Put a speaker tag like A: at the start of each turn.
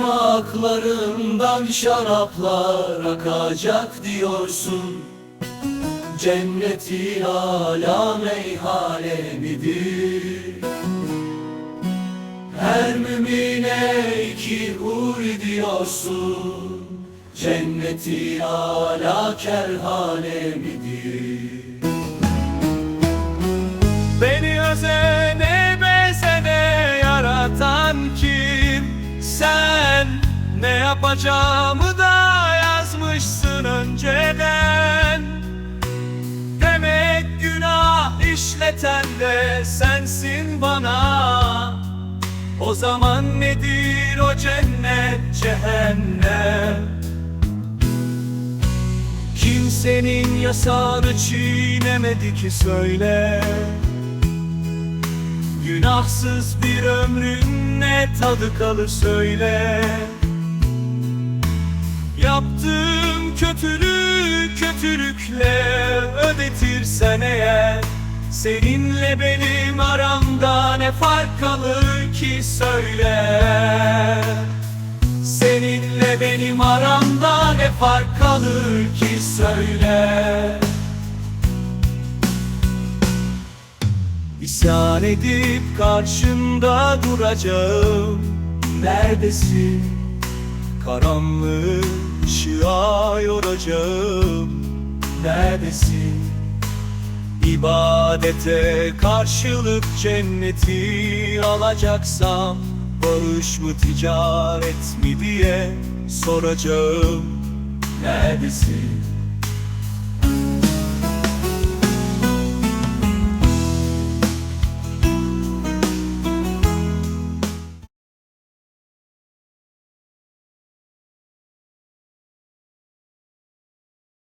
A: Parmaklarından şaraplar akacak diyorsun Cenneti ala meyhane midir? Her mümine iki hur diyorsun Cenneti ala kerhane midir?
B: Yapacağımı da yazmışsın önceden. Demek günah işleten de sensin bana. O zaman nedir o cennet cehennem? Kimsenin yasağını çiğnemedi ki söyle. Günahsız bir ömrün ne tadı kalır söyle Yaptığım kötülük kötülükle ödetirsen eğer Seninle benim aramda ne fark kalır ki söyle. Seninle benim aramda ne fark kalır ki söyle. İsyan edip karşında duracağım. Neredesin? Karanlığı ışığa yoracağım Neredesin? İbadete karşılık cenneti alacaksam Bağış mı ticaret mi diye soracağım Neredesin?